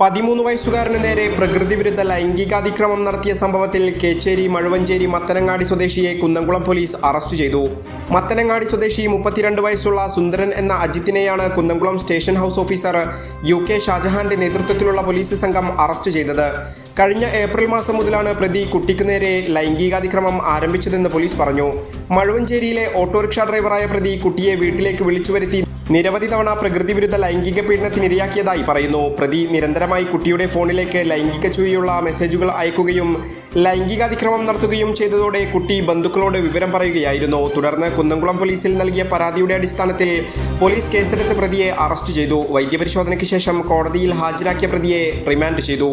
പതിമൂന്ന് വയസ്സുകാരന് നേരെ പ്രകൃതിവിരുദ്ധ ലൈംഗികാതിക്രമം നടത്തിയ സംഭവത്തിൽ കേച്ചേരി മഴുവഞ്ചേരി മത്തനങ്ങാടി സ്വദേശിയെ കുന്നംകുളം പോലീസ് അറസ്റ്റ് ചെയ്തു. മത്തനങ്ങാടി സ്വദേശി മുപ്പത്തിരണ്ട് വയസ്സുള്ള സുന്ദരൻ എന്ന അജിത്തിനെയാണ് Kunnamkulam station house officer U K ഷാജഹാന്റെ നേതൃത്വത്തിലുള്ള പോലീസ് സംഘം അറസ്റ്റ് ചെയ്തത്. കഴിഞ്ഞ ഏപ്രിൽ മാസം മുതലാണ് പ്രതി കുട്ടിക്ക് നേരെ ലൈംഗികാതിക്രമം ആരംഭിച്ചതെന്ന് പോലീസ് പറഞ്ഞു. മഴുവഞ്ചേരിയിലെ ഓട്ടോറിക്ഷ ഡ്രൈവറായ പ്രതി കുട്ടിയെ വീട്ടിലേക്ക് വിളിച്ചു വരുത്തി നിരവധി തവണ പ്രകൃതിവിരുദ്ധ ലൈംഗിക പീഡനത്തിനിരയാക്കിയതായി പറയുന്നു. പ്രതി നിരന്തരമായി കുട്ടിയുടെ ഫോണിലേക്ക് ലൈംഗിക ചുവയുള്ള മെസ്സേജുകൾ അയക്കുകയും ലൈംഗികാതിക്രമം നടത്തുകയും ചെയ്തതോടെ കുട്ടി ബന്ധുക്കളോട് വിവരം പറയുകയായിരുന്നു. തുടർന്ന് കുന്നംകുളം പോലീസിൽ നൽകിയ പരാതിയുടെ അടിസ്ഥാനത്തിൽ പോലീസ് കേസെടുത്ത് പ്രതിയെ അറസ്റ്റ് ചെയ്തു. വൈദ്യപരിശോധനയ്ക്ക് ശേഷം കോടതിയിൽ ഹാജരാക്കിയ പ്രതിയെ റിമാൻഡ് ചെയ്തു.